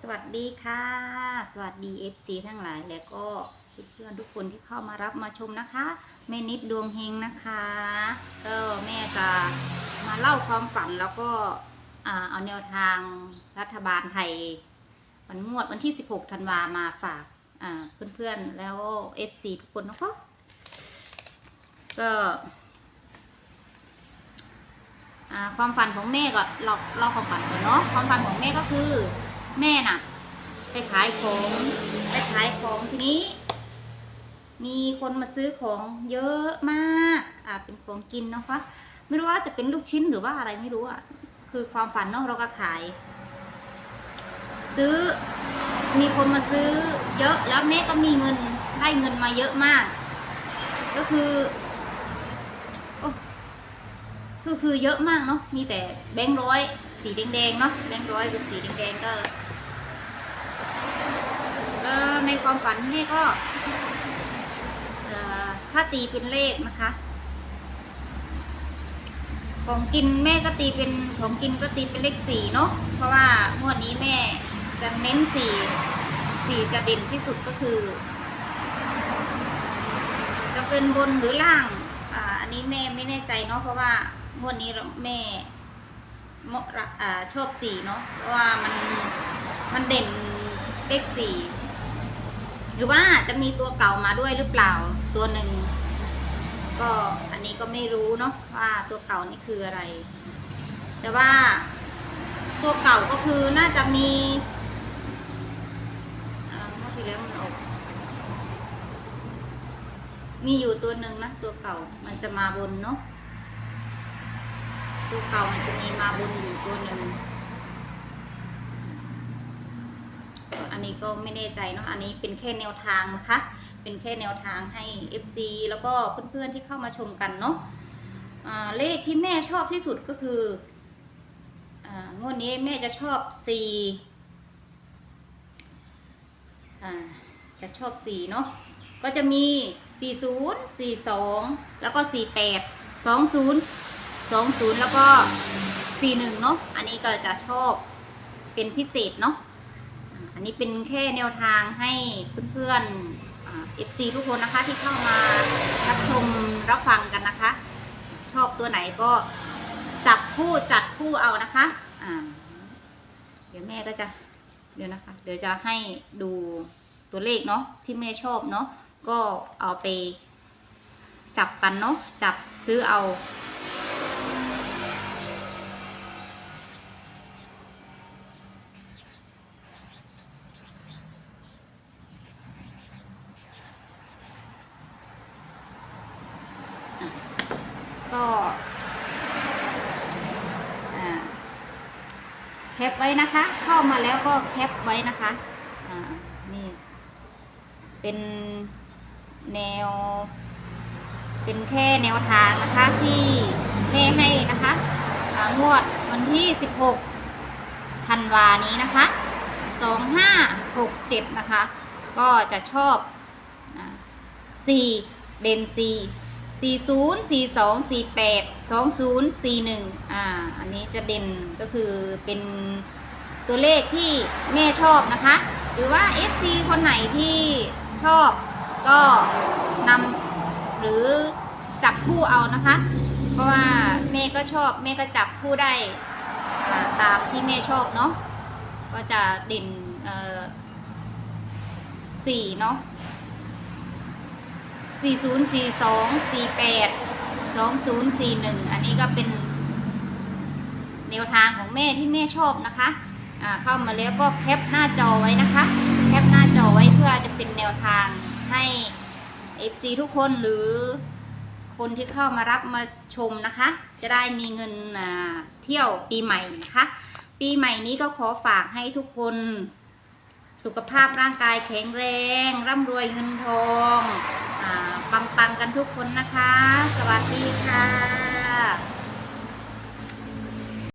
สวัสดีค่ะ สวัสดี FC ทั้งหลายและก็เพื่อนทุกคนที่เข้ามารับมาชมนะคะ แม่นิดดวงเฮงนะคะ ก็แม่จะมาเล่าความฝันแล้วก็เอาแนวทางรัฐบาลไทยวันงวดวันที่ 16 ธันวามาฝากเพื่อนๆแล้ว FC ทุกคนนะคะก็ความฝันของแม่ก็เราเล่าความฝันก่อนเนาะความฝันของแม่ก็คือ แม่น่ะ ไปขายของไปขายของทีนี้ มีคนมาซื้อของเยอะมากอ่าเป็นของกินเนาะคะ ไม่รู้ว่าจะเป็นลูกชิ้นหรือว่าอะไรไม่รู้อะคือความฝันเนาะเราก็ขาย ซื้อมีคนมาซื้อเยอะแล้วแม่ก็มีเงินได้เงินมาเยอะมาก ก็คือ คือคือเยอะมากเนาะมีแต่แบงค์ร้อยสีแดงๆเนาะแบงค์ร้อยเป็นสีแดงๆก็ในความฝันแม่ก็ถ้าตีเป็นเลขนะคะ ของกินแม่ก็ตีเป็นของกินก็ตีเป็นเลขสี่เนาะเพราะว่างวดนี้แม่จะเน้นสี่สี่จะเด่นที่สุดก็คือ จะเป็นบนหรือล่างออันนี้แม่ไม่แน่ใจเนาะเพราะว่า งวดนี้แม่เหมอ่าชอบสี่เนาะเพราะว่ามันมันเด่นเลขสี่หรือว่าจะมีตัวเก่ามาด้วยหรือเปล่าตัวหนึ่งก็อันนี้ก็ไม่รู้เนาะว่าตัวเก่านี่คืออะไร แต่ว่าตัวเก่าก็คือน่าจะมีเมื่อที่แล้วมันออกมีอยู่ตัวหนึ่งนะตัวเก่ามันจะมาบนเนาะ ตัวเก่ามันจะมีมาบนอยู่ตัวหนึ่งอันนี้ก็ไม่แน่ใจเนาะอันนี้เป็นแค่แนวทางนะคะ เป็นแค่แนวทางให้ FC แล้วก็เพื่อนๆที่เข้ามาชมกันเนาะเลขที่แม่ชอบที่สุดก็คืองวดนี้แม่จะชอบ4อ่จะชอบ4เนาะ ก็จะมี 40 42 แล้วก็ 48 20 20 แล้วก็ 41 เนาะอันนี้ก็จะชอบเป็นพิเศษเนาะอันนี้เป็นแค่แนวทางให้เพื่อนๆเอฟซีทุกคนนะคะที่เข้ามารับชมรับฟังกันนะคะ ชอบตัวไหนก็จับคู่จัดคู่เอานะคะอ่าเดี๋ยวแม่ก็จะเดี๋ยวนะคะ เดี๋ยวจะให้ดูตัวเลขเนาะที่แม่ชอบเนาะก็เอาไปจับกันเนาะจับซื้อเอา ก็แคปไว้นะคะ เข้ามาแล้วก็แคปไว้นะคะนี่เป็นแนว เป็นแค่แนวทางนะคะที่แม่ให้นะคะงวดวันที่ 16ธันวานี้นะคะ 2567 นะคะ ก็จะชอบอ4เดน4 40 42 48 20 41อ่าอันนี้จะเด่นก็คือเป็นตัวเลขที่แม่ชอบนะคะ หรือว่า FC คนไหนที่ชอบก็นำหรือจับคู่เอานะคะ เพราะว่าแม่ก็ชอบแม่ก็จับคู่ได้าตามที่แม่ชอบเนาะก็จะเด่นเอ่อสี่เนาะ 4042 48 2041 อันนี้ก็เป็นแนวทางของแม่ที่แม่ชอบนะคะอ่าเข้ามาแล้วก็แคปหน้าจอไว้นะคะ แคปหน้าจอไว้เพื่อจะเป็นแนวทางให้ FC ทุกคนหรือคนที่เข้ามารับมาชมนะคะ จะได้มีเงินอ่าเที่ยวปีใหม่นะคะ ปีใหม่นี้ก็ขอฝากให้ทุกคนสุขภาพร่างกายแข็งแรง ร่ำรวยเงินทอง ปังๆกันทุกคนนะคะ สวัสดีค่ะ